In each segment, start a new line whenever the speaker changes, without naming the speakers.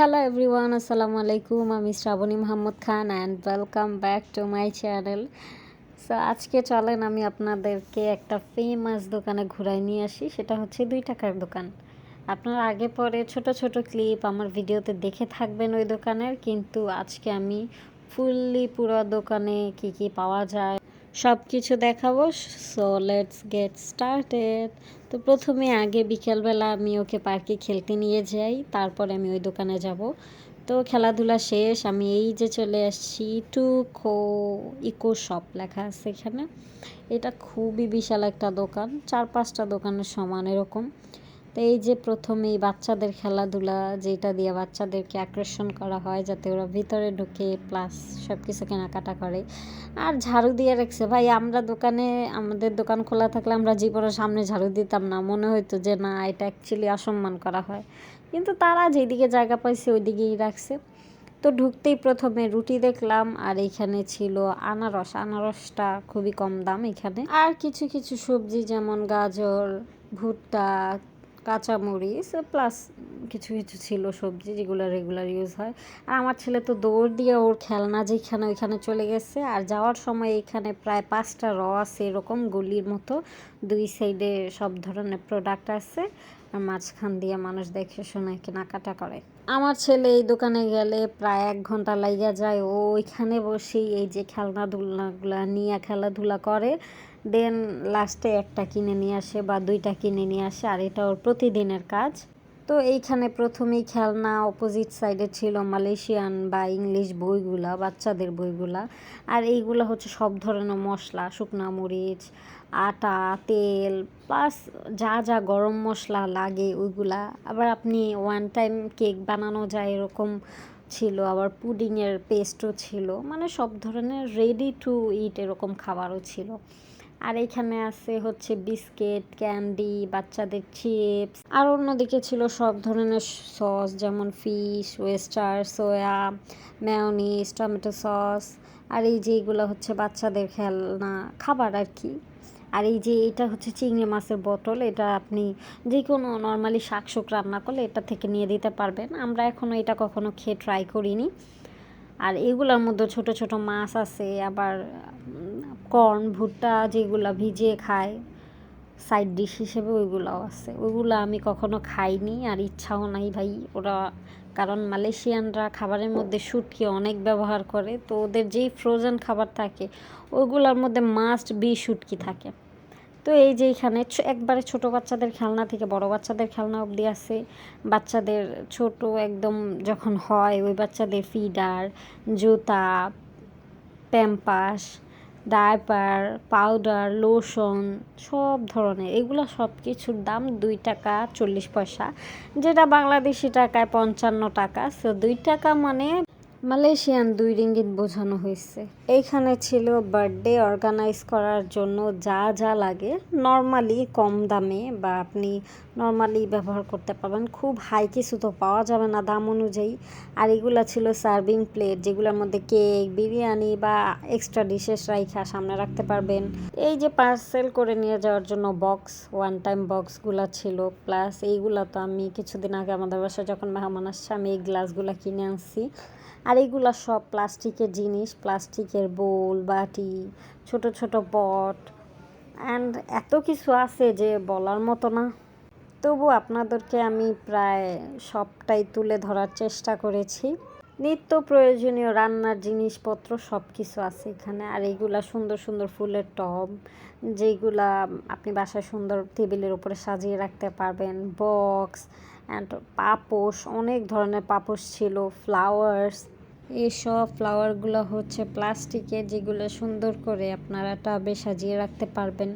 Hello everyone আসসালামু আলাইকুম আমি Srabani Mohammad Khan and welcome back to my channel so আজকে চলেন আমি আপনাদেরকে একটা ফেমাস দোকানে ঘুরাই নিয়ে আসি। সেটা হচ্ছে দুই টাকার দোকান। আপনারা আগে পরে ছোট ছোট ক্লিপ আমার ভিডিওতে দেখে থাকবেন ওই দোকানের। কিন্তু আজকে আমি ফুললি পুরো দোকানে কি কি পাওয়া যায় সব কিছু দেখাবো। সো লেটস গেট স্টার্টেড তো প্রথমে আগে বিকেলবেলা আমি ওকে পার্কে খেলতে নিয়ে যাই, তারপরে আমি ওই দোকানে যাব। তো খেলাধুলা শেষ, আমি এই যে চলে আসছি টু কো ইকো শপ লেখা আছে এখানে। এটা খুবই বিশাল একটা দোকান, চার পাঁচটা দোকানের সমান এরকম। তো এই যে প্রথমেই বাচ্চাদের খেলাধুলা যেটা দিয়ে বাচ্চাদেরকে আকর্ষণ করা হয় যাতে ওরা ভিতরে ঢুকে প্লাস সব কিছু কেনাকাটা করে। আর ঝাড়ু দিয়ে রাখছে, ভাই, আমরা দোকানে, আমাদের দোকান খোলা থাকলে আমরা জীবনের সামনে ঝাড়ু দিতাম না। মনে হইতো যে, না, এটা অ্যাকচুয়ালি অসম্মান করা হয়। কিন্তু তারা যেদিকে জায়গা পাইছে ওই দিকেই রাখছে। তো ঢুকতেই প্রথমে রুটি দেখলাম, আর এখানে ছিল আনারস। আনারসটা খুবই কম দাম এখানে। আর কিছু কিছু সবজি যেমন গাজর, ভুট্টা কাঁচামরিচ প্লাস কিছু কিছু ছিল সবজি যেগুলো রেগুলার ইউজ হয়। আর আমার ছেলে তো দৌড় দিয়ে ওর খেলনা যেখানে ওইখানে চলে গেছে। আর যাওয়ার সময় এখানে প্রায় পাঁচটা র আছে এরকম গলির মতো। দুই সাইডে সব ধরনের প্রোডাক্ট আছে। আর মাঝখান দিয়ে মানুষ দেখে শুনে, কেনাকাটা করে। আমার ছেলে এই দোকানে গেলে প্রায় এক ঘণ্টা লাগিয়া যায়। ও ওইখানে বসেই এই যে খেলনাধুলাগুলা, নিয়ে খেলাধুলা করে। দেন লাস্টে একটা কিনে নিয়ে আসে বা দুইটা কিনে নিয়ে আসে, আর এটা ওর প্রতিদিনের কাজ। তো এইখানে প্রথমেই খেলনা অপোজিট সাইডে ছিল মালয়েশিয়ান বা ইংলিশ বইগুলা, বাচ্চাদের বইগুলা। আর এইগুলো হচ্ছে সব ধরনের মশলা, শুকনা মরিচ, আটা, তেল প্লাস যা যা গরম মশলা লাগে ওইগুলা। আবার আপনি ওয়ান টাইম কেক বানানো যায় এরকম ছিল, আবার পুডিংয়ের পেস্টও ছিল। মানে সব ধরনের রেডি টু ইট এরকম খাবারও ছিল। আর এখানে আছে হচ্ছে বিস্কিট, ক্যান্ডি, বাচ্চাদের চিপস, আর অন্যদিকে ছিল সব ধরনের সস যেমন fish, oyster, soya mayonnaise tomato sauce আর এই যে এইগুলো হচ্ছে বাচ্চাদের খেলনা, খাবার আর কি। আর এই যে এটা হচ্ছে চিংড়ি মাছের বোতল, এটা আপনি যে কোনো নর্মালি শাকসুক রান্না করলে এটা থেকে নিয়ে দিতে পারবেন। আমরা এখনও এটা কখনো খেয়ে ট্রাই করিনি। আর এগুলোর মধ্যে ছোট ছোট মাছ আছে, আবার কর্ন, ভুট্টা যেগুলো ভিজিয়ে খায় সাইড ডিশ হিসেবে ওইগুলোও আছে। ওইগুলো আমি কখনো খাইনি আর ইচ্ছাও নাই ভাই। ওরা, কারণ মালয়েশিয়ানরা খাবারের মধ্যে শুটকি অনেক ব্যবহার করে, তো ওদের যেই ফ্রোজেন খাবার থাকে, ওইগুলোর মধ্যে মাস্ট বি শুটকি থাকে। তো এই যে এখানে একবারে ছোট বাচ্চাদের খেলনা থেকে বড় বাচ্চাদের খেলনা অবধি আছে। বাচ্চাদের ছোট একদম যখন হয়, ওই বাচ্চাদের ফিডার জুতা প্যাম্পাস ডায়পার, পাউডার, লোশন, সব ধরনের। এগুলো সব কিছুর দাম দুই টাকা চল্লিশ পয়সা। যেটা বাংলাদেশি টাকায় পঞ্চান্ন টাকা। সো দুই টাকা মানে মালয়েশিয়ান দুই রিঙ্গিত বোঝানো হয়েছে। এইখানে ছিল বার্থডে অর্গানাইজ করার জন্য যা যা লাগে। নর্মালি কম দামে বা আপনি নর্মালি ব্যবহার করতে পারবেন। খুব হাই কিছু তো পাওয়া যাবে না দাম অনুযায়ী। আর এগুলো ছিল সার্ভিং প্লেট যেগুলোর মধ্যে কেক বিরিয়ানি বা এক্সট্রা ডিশেস রাইখা সামনে রাখতে পারবেন। এই যে পার্সেল করে নিয়ে যাওয়ার জন্য বক্স ওয়ান টাইম বক্সগুলো ছিল। প্লাস এইগুলো তো আমি কিছুদিন আগে আমাদের বাসায় যখন মেহমান আসছে, আমি এই গ্লাসগুলো কিনে আনছি। আর এগুলো সব প্লাস্টিকের জিনিস, প্লাস্টিকের বোল, বাটি, ছোট ছোট পট অ্যান্ড এত কিছু আছে যে বলার মতো না। তবু আপনাদেরকে আমি প্রায় সবটাই তুলে ধরার চেষ্টা করেছি। নিত্য প্রয়োজনীয় রান্নার জিনিসপত্র সব কিছু আছে এখানে, আর এইগুলা সুন্দর সুন্দর ফুলের টব যেইগুলা আপনি বাসায় সুন্দর টেবিলের উপরে সাজিয়ে রাখতে পারবেন, বক্স অ্যান্ড পাপোশ, অনেক ধরনের পাপোশ ছিল ফ্লাওয়ার্স এইসব ফ্লাওয়ারগুলো হচ্ছে প্লাস্টিকের যেগুলো সুন্দর করে আপনারা টাবে সাজিয়ে রাখতে পারবেন।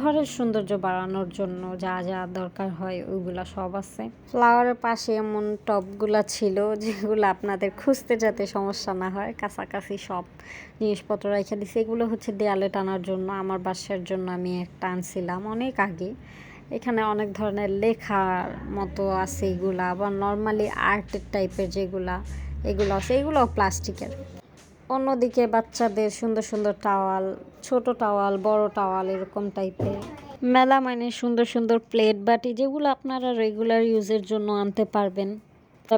ঘরের সৌন্দর্য বাড়ানোর জন্য যা যা দরকার হয় ওইগুলো সব আছে। ফ্লাওয়ারের পাশে এমন টবগুলো ছিল যেগুলো আপনাদের খুঁজতে যাতে সমস্যা না হয়, কাছাকাছি সব জিনিসপত্র রেখে দিছে। এগুলো হচ্ছে দেয়ালে টানার জন্য, আমার বাসার জন্য আমি একটা আনছিলাম অনেক আগে। এখানে অনেক ধরনের লেখার মতো আছে এগুলা, আবার নর্মালি আর্টের টাইপের যেগুলা, এগুলো আছে এগুলো প্লাস্টিকের অন্যদিকে বাচ্চাদের সুন্দর সুন্দর টাওয়াল ছোট টাওয়াল বড় টাওয়াল এরকম টাইপের মেলা মানে সুন্দর সুন্দর প্লেট বাটি যেগুলো আপনারা রেগুলার ইউজের জন্য আনতে পারবেন।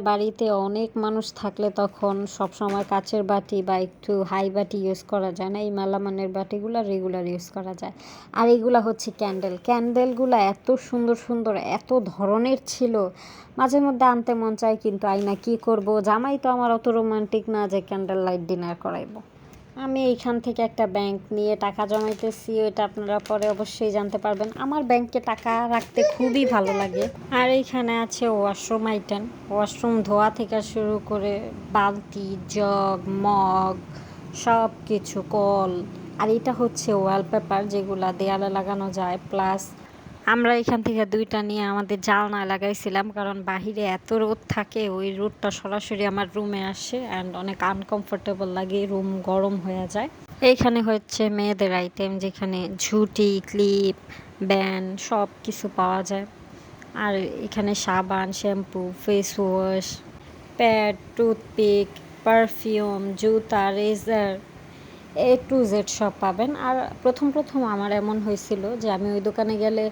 বাড়িতে অনেক মানুষ থাকলে তখন সব সময় কাচের বাটি বা একটু হাই বাটি ইউজ করা যায় না, এই মালামানের বাটিগুলো রেগুলার ইউজ করা যায়। আর এগুলো হচ্ছে ক্যান্ডেল ক্যান্ডেলগুলো এত সুন্দর সুন্দর, এত ধরনের ছিল। মাঝে মধ্যে আনতে মন চায়, কিন্তু আইনা কি করব? জামাই তো আমার অত রোমান্টিক না যে ক্যান্ডেল লাইট ডিনার করাইবো। আমি এইখান থেকে একটা ব্যাংক নিয়ে টাকা জমাইতেছি, ওইটা আপনারা পরে অবশ্যই জানতে পারবেন। আমার ব্যাংকে টাকা রাখতে খুবই ভালো লাগে। আর এইখানে আছে ওয়াশরুম আইটেম ওয়াশরুম ধোয়া থেকে শুরু করে বালতি জগ মগ সব কিছু কল। আর এটা হচ্ছে ওয়ালপেপার যেগুলা দেয়ালে লাগানো যায় প্লাস আমরা এখান থেকে দুইটা নিয়ে আমাদের জালনায় লাগাইছিলাম, কারণ বাহিরে এত রোদ থাকে, ওই রোদটা সরাসরি আমার রুমে আসে অ্যান্ড অনেক আনকমফোর্টেবল লাগে রুম গরম হয়ে যায়। এইখানে হচ্ছে মেয়েদের আইটেম যেখানে ঝুটি ক্লিপ ব্যান সব কিছু পাওয়া যায়। আর এখানে সাবান shampoo face wash pad toothpick perfume জুতা রেজার এ টু জেড সব পাবেন। আর প্রথম প্রথম আমার এমন হয়েছিল যে আমি ওই দোকানে গেলে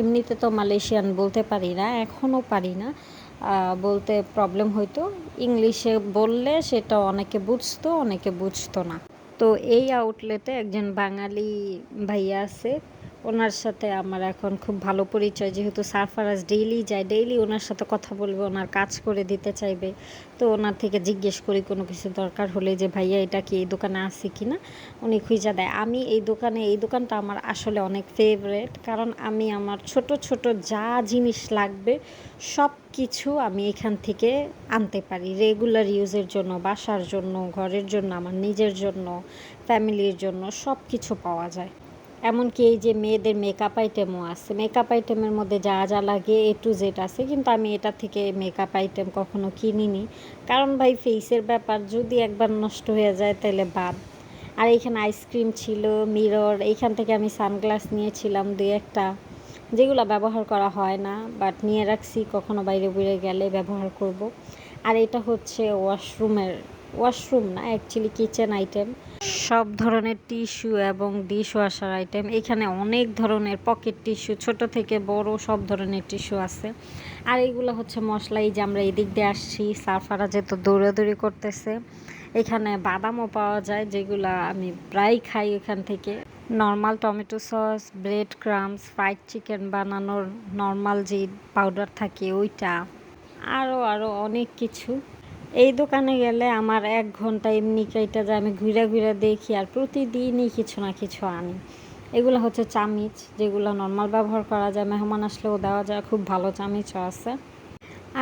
এমনিতে তো মালয়েশিয়ান বলতে পারি না, এখনও পারি না। বলতে প্রবলেম হইতো। ইংলিশে বললে সেটা অনেকে বুঝতো অনেকে বুঝতো না। তো এই আউটলেটে একজন বাঙালি ভাইয়া আছে ওনার সাথে আমার এখন খুব ভালো পরিচয়, যেহেতু সারফারাজ ডেইলি যায় ডেইলি ওনার সাথে কথা বলবে, ওনার কাজ করে দিতে চাইবে। তো ওনার থেকে জিজ্ঞেস করি, কোনো কিছু দরকার হলে যে, ভাইয়া, এটা কি এই দোকানে আছে কি না? উনি খুঁজা দেয়। আমি এই দোকানে, এই দোকানটা আমার আসলে অনেক ফেভারেট কারণ আমি আমার ছোট ছোট যা জিনিস লাগবে সব কিছু আমি এখান থেকে আনতে পারি। রেগুলার ইউজের জন্য, বাসার জন্য, ঘরের জন্য, আমার নিজের জন্য ফ্যামিলির জন্য সব কিছু পাওয়া যায়। এমনকি এই যে মেয়েদের মেকআপ আইটেমও আছে। মেকআপ আইটেমের মধ্যে যা যা লাগে এ টু জেড আছে, কিন্তু আমি এটা থেকে মেকআপ আইটেম কখনো কিনিনি। কারণ ভাই ফেসের ব্যাপার যদি একবার নষ্ট হয়ে যায় তাহলে বাদ। আর এইখানে আইসক্রিম ছিল মিরর এইখান থেকে আমি সানগ্লাস নিয়েছিলাম দুই একটা। যেগুলো ব্যবহার করা হয় না বাট নিয়ে রাখছি, কখনো বাইরে বেড়ে গেলে ব্যবহার করব। আর এটা হচ্ছে ওয়াশরুমের ওয়াশরুম না অ্যাকচুয়ালি কিচেন আইটেম সব ধরনের টিস্যু এবং ডিশ ওয়াশার আইটেম এখানে অনেক ধরনের পকেট টিস্যু ছোট থেকে বড় সব ধরনের টিস্যু আছে। আর এইগুলো হচ্ছে মশলা, এই যে আমরা এদিক দিয়ে আসছি, সারফারা যেহেতু দৌড়াদৌড়ি করতেছে। এখানে বাদামও পাওয়া যায়, যেগুলো আমি প্রায় খাই এখান থেকে। Normal tomato sauce bread crumbs fried chicken বানানোর নর্মাল যে পাউডার থাকে, ওইটা। আরও আরও অনেক কিছু। এই দোকানে গেলে আমার এক ঘণ্টা এমনি কেটে যায়, আমি ঘুরে ঘুরে দেখি আর প্রতিদিনই কিছু না কিছু আনি। এগুলো হচ্ছে চামিচ, যেগুলো নর্মাল ব্যবহার করা যায়, মেহমান আসলেও দেওয়া যায়, খুব ভালো চামিচও আছে।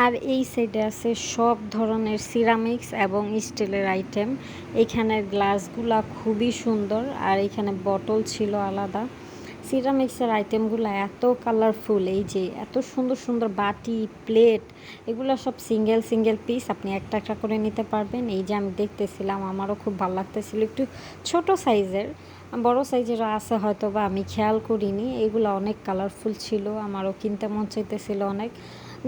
আর এই সাইডে আছে সব ধরনের সিরামিক্স এবং স্টিলের আইটেম এখানের গ্লাসগুলা খুবই সুন্দর আর এখানে বটল ছিল আলাদা। সিরামিক্সের আইটেমগুলো এত কালারফুল এই যে এত সুন্দর সুন্দর বাটি প্লেট এগুলো সব সিঙ্গেল সিঙ্গেল পিস আপনি একটা একটা করে নিতে পারবেন। এই যে আমি দেখতেছিলাম, আমারও খুব ভালো লাগতেছিল। একটু ছোট সাইজের বড় সাইজেরও আছে হয়তো বা আমি খেয়াল করিনি। এগুলো অনেক কালারফুল ছিল, আমারও কিনতে মন চাইতেছিল অনেক।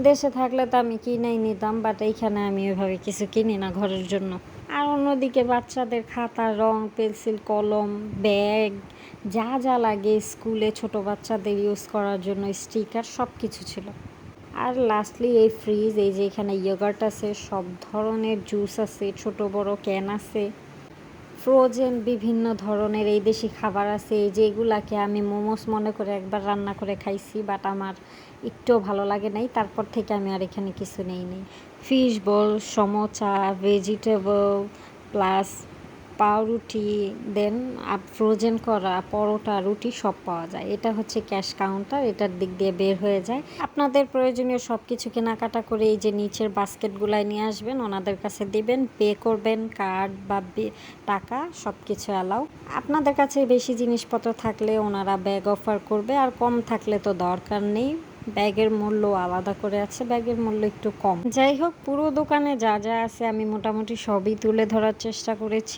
দেশে থাকলে তো আমি কিনেই নিতাম বাট এইখানে আমি ওইভাবে কিছু কিনি না ঘরের জন্য। আর অন্যদিকে বাচ্চাদের খাতা রং পেন্সিল কলম ব্যাগ যা যা লাগে স্কুলে ছোট বাচ্চাদের ইউজ করার জন্য স্টিকার সব কিছু ছিল। আর লাস্টলি এই ফ্রিজ এই যে এখানে ইয়োগার্ট আছে, সব ধরনের জুস আছে, ছোট, বড় ক্যান আছে। ফ্রোজেন বিভিন্ন ধরনের এই দেশি খাবার আছে, এই যেগুলাকে আমি মোমোস মনে করে একবার রান্না করে খাইছি বাট আমার একটুও ভালো লাগে নাই, তারপর থেকে আমি আর এখানে কিছু নেই নেই। Fish ball samosa vegetable plus পাউরুটি, দেন ফ্রোজেন করা পরোটা, রুটি সব পাওয়া যায়। এটা হচ্ছে ক্যাশ কাউন্টার এটার দিক দিয়ে বের হয়ে যায়। আপনাদের প্রয়োজনীয় সব কিছু কেনাকাটা করে এই যে নিচের বাস্কেটগুলাই নিয়ে আসবেন, ওনাদের কাছে দিবেন, পে করবেন কার্ড বা টাকা সব কিছু অ্যালাউ আপনাদের কাছে বেশি জিনিসপত্র থাকলে ওনারা ব্যাগ অফার করবে, আর কম থাকলে তো দরকার নেই। ব্যাগের মূল্য আলাদা করে আছে, ব্যাগের মূল্য একটু কম। যাই হোক, পুরো দোকানে যা যা আছে আমি মোটামুটি সবই তুলে ধরার চেষ্টা করেছি।